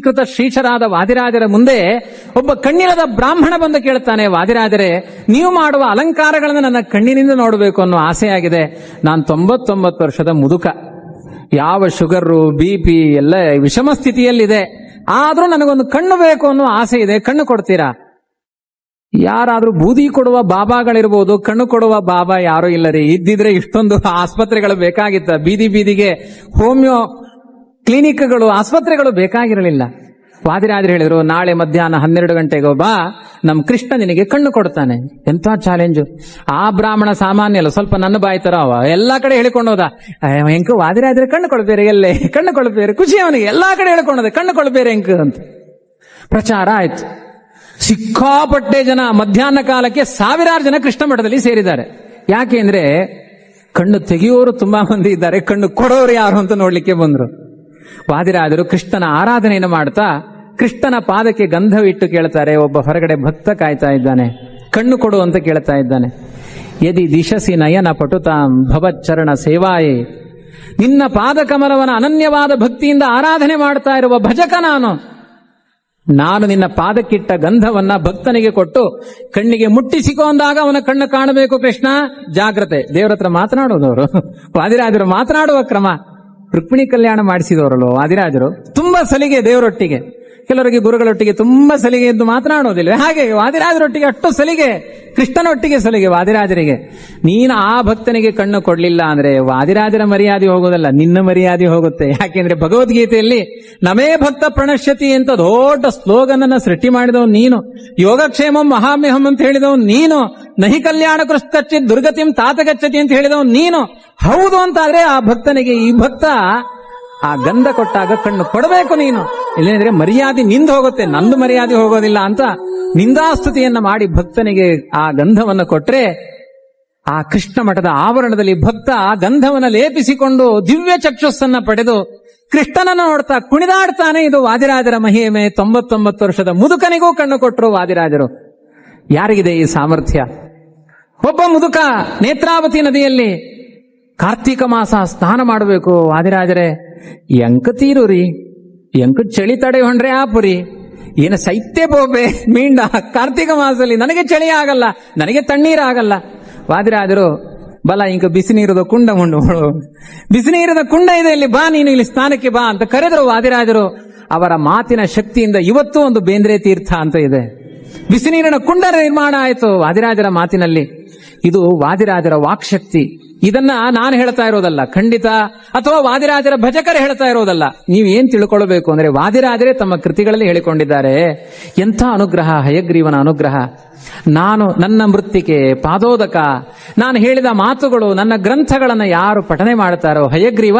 ಕೃತ ಶ್ರೀಶರಾದ ವಾದಿರಾಜರ ಮುಂದೆ ಒಬ್ಬ ಕಣ್ಣಿರದ ಬ್ರಾಹ್ಮಣ ಬಂದು ಕೇಳ್ತಾನೆ ವಾದಿರಾಜರೇ, ನೀವು ಮಾಡುವ ಅಲಂಕಾರಗಳನ್ನು ನನ್ನ ಕಣ್ಣಿನಿಂದ ನೋಡಬೇಕು ಅನ್ನೋ ಆಸೆಯಾಗಿದೆ. ನಾನು ತೊಂಬತ್ತೊಂಬತ್ತು ವರ್ಷದ ಮುದುಕ. ಯಾವ ಶುಗರು, ಬಿ ಪಿ ಎಲ್ಲ ವಿಷಮ ಸ್ಥಿತಿಯಲ್ಲಿದೆ. ಆದರೂ ನನಗೊಂದು ಕಣ್ಣು ಬೇಕು ಅನ್ನೋ ಆಸೆ ಇದೆ. ಕಣ್ಣು ಕೊಡ್ತೀರಾ? ಯಾರಾದ್ರೂ ಬೂದಿ ಕೊಡುವ ಬಾಬಾಗಳಿರ್ಬೋದು, ಕಣ್ಣು ಕೊಡುವ ಬಾಬಾ ಯಾರು ಇಲ್ಲ ರೀ ಇದ್ದಿದ್ರೆ ಇಷ್ಟೊಂದು ಆಸ್ಪತ್ರೆಗಳು ಬೇಕಾಗಿತ್ತ. ಬೀದಿ ಬೀದಿಗೆ ಹೋಮಿಯೋ ಕ್ಲಿನಿಕ್ಗಳು, ಆಸ್ಪತ್ರೆಗಳು ಬೇಕಾಗಿರಲಿಲ್ಲ. ವಾದಿರಾದ್ರೆ ಹೇಳಿದ್ರು, ನಾಳೆ ಮಧ್ಯಾಹ್ನ ಹನ್ನೆರಡು ಗಂಟೆಗೆ ಬಾ ನಮ್ ಕೃಷ್ಣ ನಿನಗೆ ಕಣ್ಣು ಕೊಡ್ತಾನೆ. ಎಂತ ಚಾಲೆಂಜು ಆ ಬ್ರಾಹ್ಮಣ ಸಾಮಾನ್ಯ ಅಲ್ಲ, ಸ್ವಲ್ಪ ನನ್ನ ಬಾಯಿ ತರ ಅವ. ಎಲ್ಲಾ ಕಡೆ ಹೇಳಿಕೊಂಡು ಎಂಕು ವಾದಿರಾದ್ರೆ ಕಣ್ಣು ಕೊಡ್ಬೇರೆ, ಎಲ್ಲೇ? ಕಣ್ಣು ಕೊಡ್ಬೇರೆ, ಖುಷಿ ಅವನಿಗೆ. ಎಲ್ಲಾ ಕಡೆ ಹೇಳ್ಕೊಂಡೋದೆ ಕಣ್ಣು ಕೊಡ್ಬೇರೆ ಎಂಕು ಅಂತ. ಪ್ರಚಾರ ಆಯ್ತು. ಸಿಕ್ಕಾಪಟ್ಟೆ ಜನ ಮಧ್ಯಾಹ್ನ ಕಾಲಕ್ಕೆ ಸಾವಿರಾರು ಜನ ಕೃಷ್ಣ ಮಠದಲ್ಲಿ ಸೇರಿದ್ದಾರೆ. ಯಾಕೆ ಅಂದ್ರೆ, ಕಣ್ಣು ತೆಗೆಯೋರು ತುಂಬಾ ಮಂದಿ ಇದ್ದಾರೆ, ಕಣ್ಣು ಕೊಡೋರು ಯಾರು ಅಂತ ನೋಡ್ಲಿಕ್ಕೆ ಬಂದ್ರು. ವಾದಿರಾಜರು ಕೃಷ್ಣನ ಆರಾಧನೆಯನ್ನು ಮಾಡ್ತಾ ಕೃಷ್ಣನ ಪಾದಕ್ಕೆ ಗಂಧವಿಟ್ಟು ಕೇಳ್ತಾರೆ. ಒಬ್ಬ ಹೊರಗಡೆ ಭಕ್ತ ಕಾಯ್ತಾ ಇದ್ದಾನೆ. ಕಣ್ಣು ಕೊಡು ಅಂತ ಕೇಳ್ತಾ ಇದ್ದಾನೆ. ಯದಿ ದಿಶಸಿ ನಯನ ಪಟುತಾಂ ಭವಚ್ಚರಣ ಸೇವಾಯೇ. ನಿನ್ನ ಪಾದಕಮಲವನ ಅನನ್ಯವಾದ ಭಕ್ತಿಯಿಂದ ಆರಾಧನೆ ಮಾಡ್ತಾ ಇರುವ ಭಜಕ ನಾನು. ನಾನು ನಿನ್ನ ಪಾದಕ್ಕಿಟ್ಟ ಗಂಧವನ್ನ ಭಕ್ತನಿಗೆ ಕೊಟ್ಟು ಕಣ್ಣಿಗೆ ಮುಟ್ಟಿಸಿಕೊ ಅಂದಾಗ ಅವನ ಕಣ್ಣು ಕಾಣಬೇಕು ಕೃಷ್ಣ. ಜಾಗ್ರತೆ. ದೇವರತ್ರ ಹತ್ರ ಮಾತನಾಡೋದವರು ವಾದಿರಾಜರು ಮಾತನಾಡುವ ಕ್ರಮ. ರುಕ್ಮಿಣಿ ಕಲ್ಯಾಣ ಮಾಡಿಸಿದವರಲ್ಲೋ ಆದಿರಾಜರು? ತುಂಬಾ ಸಲಿಗೆ ದೇವರೊಟ್ಟಿಗೆ. ಕೆಲವರಿಗೆ ಗುರುಗಳೊಟ್ಟಿಗೆ ತುಂಬಾ ಸಲಿಗೆ ಎಂದು ಮಾತನಾಡೋದಿಲ್ಲ ಹಾಗೆ ವಾದಿರಾಜರೊಟ್ಟಿಗೆ ಅಷ್ಟು ಸಲಿಗೆ, ಕೃಷ್ಣನೊಟ್ಟಿಗೆ ಸಲಿಗೆ ವಾದಿರಾಜರಿಗೆ. ನೀನು ಆ ಭಕ್ತನಿಗೆ ಕಣ್ಣು ಕೊಡ್ಲಿಲ್ಲ ಅಂದ್ರೆ ವಾದಿರಾಜರ ಮರ್ಯಾದೆ ಹೋಗೋದಲ್ಲ ನಿನ್ನ ಮರ್ಯಾದೆ ಹೋಗುತ್ತೆ. ಯಾಕೆಂದ್ರೆ ಭಗವದ್ಗೀತೆಯಲ್ಲಿ, ನಮೇ ಭಕ್ತ ಪ್ರಣಶ್ಯತಿ ಅಂತ ದೊಡ್ಡ ಸ್ಲೋಗನ್ ಅನ್ನ ಸೃಷ್ಟಿ ಮಾಡಿದವ್ ನೀನು. ಯೋಗಕ್ಷೇಮಂ ಮಹಾಮ್ಯಹಂ ಅಂತ ಹೇಳಿದವ್ ನೀನು. ನಹಿ ಕಲ್ಯಾಣ ಕೃಷ್ಣಿ ದುರ್ಗತಿಂ ತಾತಗಚ್ಚತಿ ಅಂತ ಹೇಳಿದವ್ ನೀನು. ಹೌದು ಅಂತಾದ್ರೆ ಆ ಭಕ್ತನಿಗೆ ಈ ಭಕ್ತ ಆ ಗಂಧ ಕೊಟ್ಟಾಗ ಕಣ್ಣು ಕೊಡಬೇಕು ನೀನು. ಇಲ್ಲೇಂದ್ರೆ ಮರ್ಯಾದೆ ನಿಂದು ಹೋಗುತ್ತೆ, ನಂದು ಮರ್ಯಾದೆ ಹೋಗೋದಿಲ್ಲ ಅಂತ ನಿಂದಾಸ್ತುತಿಯನ್ನ ಮಾಡಿ ಭಕ್ತನಿಗೆ ಆ ಗಂಧವನ್ನು ಕೊಟ್ರೆ ಆ ಕೃಷ್ಣ ಮಠದ ಆವರಣದಲ್ಲಿ ಭಕ್ತ ಆ ಗಂಧವನ್ನು ಲೇಪಿಸಿಕೊಂಡು ದಿವ್ಯ ಚಕ್ಷುಸ್ಸನ್ನ ಪಡೆದು ಕೃಷ್ಣನನ್ನು ನೋಡ್ತಾ ಕುಣಿದಾಡ್ತಾನೆ ಇದು ವಾದಿರಾಜರ ಮಹಿಮೆ. ತೊಂಬತ್ತೊಂಬತ್ತು ವರ್ಷದ ಮುದುಕನಿಗೂ ಕಣ್ಣು ಕೊಟ್ಟರು ವಾದಿರಾಜರು. ಯಾರಿಗಿದೆ ಈ ಸಾಮರ್ಥ್ಯ? ಒಬ್ಬ ಮುದುಕ ನೇತ್ರಾವತಿ ನದಿಯಲ್ಲಿ ಕಾರ್ತೀಕ ಮಾಸ ಸ್ನಾನ ಮಾಡಬೇಕು. ವಾದಿರಾಜರೇ ಎಂಕ ತೀರುರಿ ಎಂಕ ಚಳಿ ತಡೆ ಹೊಂಡ್ರೆ ಆಪುರಿ. ಏನ ಶೈತ್ಯ ಬೋಬೆ ಮೀಂಡ, ಕಾರ್ತೀಕ ಮಾಸದಲ್ಲಿ ನನಗೆ ಚಳಿ ಆಗಲ್ಲ, ನನಗೆ ತಣ್ಣೀರಾಗಲ್ಲ ವಾದಿರಾಜರು ಬಲ ಇಂಕ ಬಿಸಿ ನೀರದ ಕುಂಡ ಮುಂಡು ಬಿಸಿ ನೀರದ ಕುಂಡ ಇದೆ ಇಲ್ಲಿ, ಬಾ ನೀನು ಇಲ್ಲಿ ಸ್ನಾನಕ್ಕೆ ಬಾ ಅಂತ ಕರೆದರು. ವಾದಿರಾಜರು ಅವರ ಮಾತಿನ ಶಕ್ತಿಯಿಂದ ಇವತ್ತು ಒಂದು ಬೇಂದ್ರೆ ತೀರ್ಥ ಅಂತ ಇದೆ. ಬಿಸಿ ನೀರಿನ ಕುಂಡ ನಿರ್ಮಾಣ ಆಯಿತು. ವಾದಿರಾಜರ ಮಾತಿನಲ್ಲಿ, ಇದು ವಾದಿರಾಜರ ವಾಕ್ಶಕ್ತಿ. ಇದನ್ನ ನಾನು ಹೇಳ್ತಾ ಇರೋದಲ್ಲ, ಖಂಡಿತ. ಅಥವಾ ವಾದಿರಾಜರ ಭಜಕರು ಹೇಳ್ತಾ ಇರೋದಲ್ಲ. ನೀವು ಏನ್ ತಿಳ್ಕೊಳ್ಬೇಕು ಅಂದ್ರೆ ವಾದಿರಾಜರೇ ತಮ್ಮ ಕೃತಿಗಳಲ್ಲಿ ಹೇಳಿಕೊಂಡಿದ್ದಾರೆ. ಎಂಥ ಅನುಗ್ರಹ, ಹಯಗ್ರೀವನ ಅನುಗ್ರಹ. ನಾನು ನನ್ನ ಮೃತ್ತಿಕೆ, ಪಾದೋದಕ. ನಾನು ಹೇಳಿದ ಮಾತುಗಳು, ನನ್ನ ಗ್ರಂಥಗಳನ್ನ ಯಾರು ಪಠನೆ ಮಾಡ್ತಾರೋ, ಹಯಗ್ರೀವ,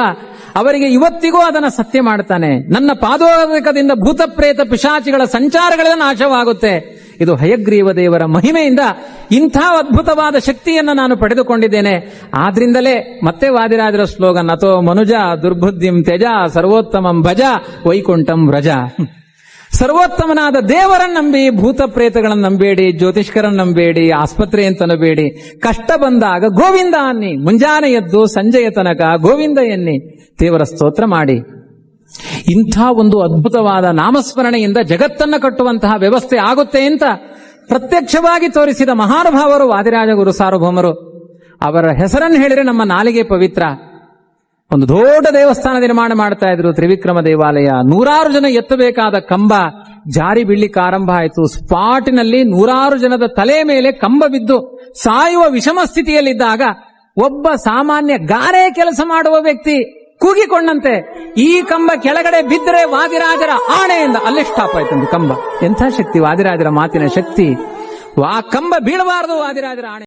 ಅವರಿಗೆ ಇವತ್ತಿಗೂ ಅದನ್ನ ಸತ್ಯ ಮಾಡ್ತಾನೆ. ನನ್ನ ಪಾದೋದಕದಿಂದ ಭೂತ ಪ್ರೇತ ಪಿಶಾಚಿಗಳ ಸಂಚಾರಗಳೆಲ್ಲ ನಾಶವಾಗುತ್ತೆ. ಇದು ಹಯಗ್ರೀವ ದೇವರ ಮಹಿಮೆಯಿಂದ ಇಂಥ ಅದ್ಭುತವಾದ ಶಕ್ತಿಯನ್ನು ನಾನು ಪಡೆದುಕೊಂಡಿದ್ದೇನೆ. ಆದ್ರಿಂದಲೇ ಮತ್ತೆ ವಾದಿರಾಜರ ಸ್ಲೋಗನ್, ಅಥೋ ಮನುಜ ದುರ್ಬುದ್ಧಿಂ ತ್ಯಜ ಸರ್ವೋತ್ತಮಂ ಭಜ ವೈಕುಂಠಂ ವ್ರಜ. ಸರ್ವೋತ್ತಮನಾದ ದೇವರನ್ನ ನಂಬಿ, ಭೂತ ಪ್ರೇತಗಳನ್ನ ನಂಬೇಡಿ, ಜ್ಯೋತಿಷ್ಕರನ್ನ ನಂಬೇಡಿ ಆಸ್ಪತ್ರೆ ಅಂತ ನಂಬೇಡಿ ಕಷ್ಟ ಬಂದಾಗ ಗೋವಿಂದ ಅನ್ನಿ, ಮುಂಜಾನೆ ಎದ್ದು ಸಂಜೆಯ ತನಕ ಗೋವಿಂದ ಎನ್ನಿ, ದೇವರ ಸ್ತೋತ್ರ ಮಾಡಿ. ಇಂಥ ಒಂದು ಅದ್ಭುತವಾದ ನಾಮಸ್ಮರಣೆಯಿಂದ ಜಗತ್ತನ್ನು ಕಟ್ಟುವಂತಹ ವ್ಯವಸ್ಥೆ ಆಗುತ್ತೆ ಅಂತ ಪ್ರತ್ಯಕ್ಷವಾಗಿ ತೋರಿಸಿದ ಮಹಾನುಭಾವರು ವಾದಿರಾಜ ಗುರು ಸಾರ್ವಭೌಮರು. ಅವರ ಹೆಸರನ್ನು ಹೇಳಿದರೆ ನಮ್ಮ ನಾಲಿಗೆ ಪವಿತ್ರ. ಒಂದು ದೊಡ್ಡ ದೇವಸ್ಥಾನ ನಿರ್ಮಾಣ ಮಾಡ್ತಾ ಇದ್ರು ತ್ರಿವಿಕ್ರಮ ದೇವಾಲಯ. ನೂರಾರು ಜನ ಎತ್ತಬೇಕಾದ ಕಂಬ ಜಾರಿ ಬೀಳ್ಲಿಕ್ಕೆ ಆರಂಭ ಆಯಿತು. ಸ್ಪಾಟಿನಲ್ಲಿ ನೂರಾರು ಜನದ ತಲೆ ಮೇಲೆ ಕಂಬ ಬಿದ್ದು ಸಾಯುವ ವಿಷಮ ಸ್ಥಿತಿಯಲ್ಲಿದ್ದಾಗ ಒಬ್ಬ ಸಾಮಾನ್ಯ ಗಾರೆ ಕೆಲಸ ಮಾಡುವ ವ್ಯಕ್ತಿ ಕೂಗಿಕೊಂಡಂತೆ ಈ ಕಂಬ ಕೆಳಗಡೆ ಬಿದ್ದರೆ ವಾದಿರಾಜರ ಆಣೆಯಿಂದ ಅಲ್ಲೇ ಸ್ಟಾಪ್ ಕಂಬ. ಎಂಥ ಶಕ್ತಿ? ವಾದಿರಾಜರ ಮಾತಿನ ಶಕ್ತಿ. ವಾ ಕಂಬ ಬೀಳಬಾರದು, ವಾದಿರಾಜರ ಆಣೆ.